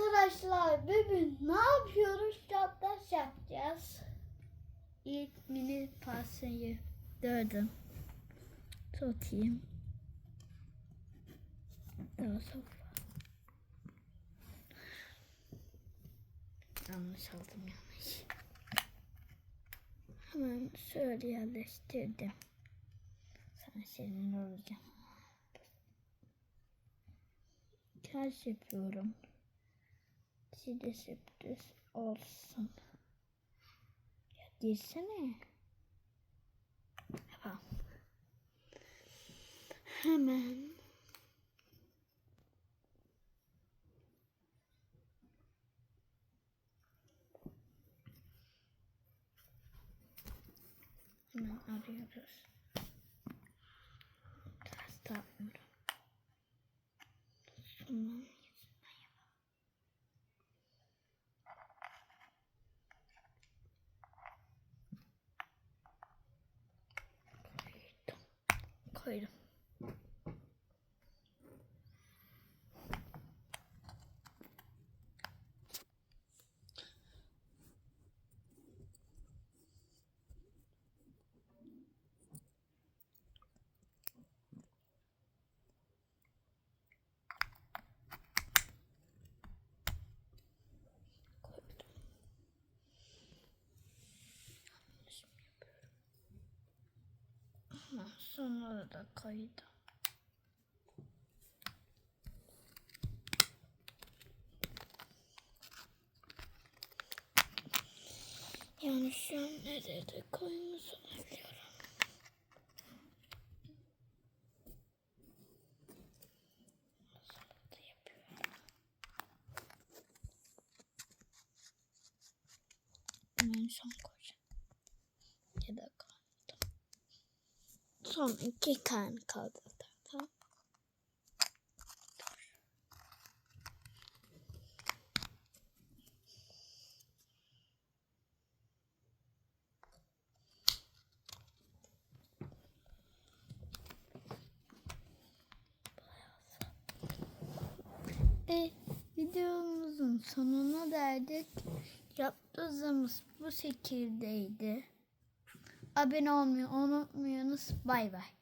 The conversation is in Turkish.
Arkadaşlar bugün ne yapıyoruz? Çapraz yapacağız. İlk mini pastayı dördüm. Tutayım. Daha sonra. Yanlış aldım yanlış. Hemen şöyle yerleştirdim. Sana senin olacağım. Ters yapıyorum. Size sürpriz olsun. Ya girsene. Tamam. Hemen. Hemen arıyoruz. 可以了。Ha, Sonra da koydum. Yani şu an nerede koymuş olabiliyorum. Nasıl da yapıyorum. Hemen son koyacağım. Ya da. Son iki tane kaldı zaten. E, videomuzun sonuna geldik. Yaptığımız bu şekildeydi. Abone olmayı unutmayınız. Bay bay.